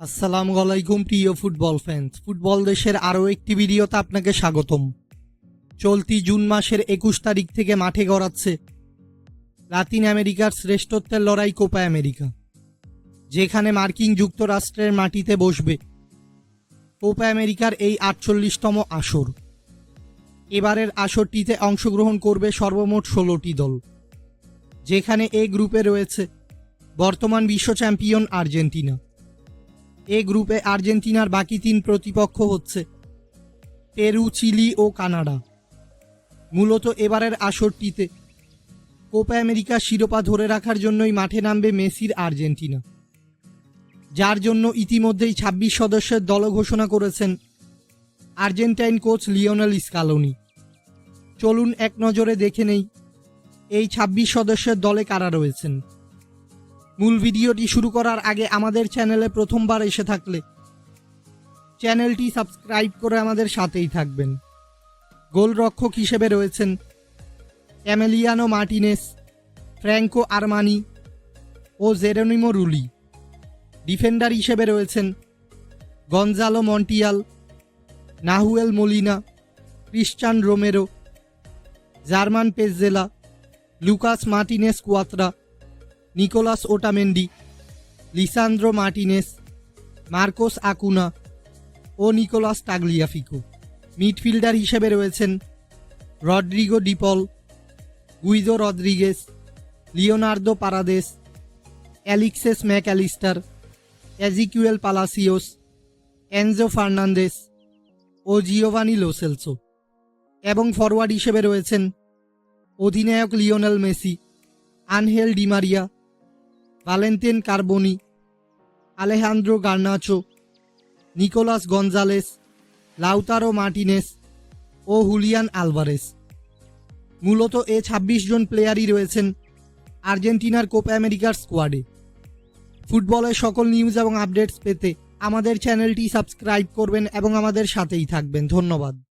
আসসালামু আলাইকুম, প্রিয় ফুটবল ফ্যান্স ফুটবল দেশের আরও একটি ভিডিওতে আপনাকে স্বাগতম। চলতি জুন মাসের একুশ তারিখ থেকে মাঠে গড়াচ্ছে লাতিন আমেরিকার শ্রেষ্ঠত্বের লড়াই কোপা আমেরিকা, যেখানে মার্কিন যুক্তরাষ্ট্রের মাটিতে বসবে কোপা আমেরিকার এই আটচল্লিশতম আসর। এবারের আসরটিতে অংশগ্রহণ করবে সর্বমোট ষোলোটি দল, যেখানে এ গ্রুপে রয়েছে বর্তমান বিশ্ব চ্যাম্পিয়ন আর্জেন্টিনা। এ গ্রুপে আর্জেন্টিনার বাকি তিন প্রতিপক্ষ হচ্ছে পেরু, চিলি ও কানাডা। মূলত এবারের আসরটিতে কোপা আমেরিকা শিরোপা ধরে রাখার জন্যই মাঠে নামবে মেসির আর্জেন্টিনা। যার জন্য ইতিমধ্যেই ২৬ সদস্যের দল ঘোষণা করেছেন আর্জেন্টাইন কোচ লিওনেল স্কালোনি। চলুন এক নজরে দেখে নেই এই ২৬ সদস্যের দলে কারা রয়েছেন। মূল ভিডিওটি শুরু করার আগে আমাদের চ্যানেলে প্রথমবার এসে থাকলে চ্যানেলটি সাবস্ক্রাইব করে আমাদের সাথেই থাকবেন। গোলরক্ষক হিসেবে রয়েছেন অ্যামেলিয়ানো মার্টিনেস, ফ্র্যাঙ্কো আরমানি ও জেরোনিমো রুলি। ডিফেন্ডার হিসেবে রয়েছেন Gonzalo Montiel, Nahuel Molina, Cristian Romero, German Pezzella Lucas Martinez Kwatra Nicolas Otamendi Lisandro Martinez Marcos Acuna ও নিকোলাস টাগলিয়াফিকো মিডফিল্ডার হিসেবে রয়েছেন Rodrigo De Paul Guido Rodriguez Leonardo Paredes Alexis Mac Allister Exequiel Palacios Enzo Fernandez ও Giovani Lo Celso এবং forward হিসেবে রয়েছেন অধিনায়ক Lionel Messi Angel Di Maria Valentin Carboni Alejandro Garnacho Nicolas Gonzalez Lautaro Martinez ও Julian Alvarez মূলত এ ২৬ জন প্লেয়ারই রয়েছেন আর্জেন্টিনার Copa আমেরিকার স্কোয়াডে ফুটবলের সকল নিউজ এবং আপডেটস পেতে আমাদের চ্যানেলটি সাবস্ক্রাইব করবেন এবং আমাদের সাথেই থাকবেন। ধন্যবাদ।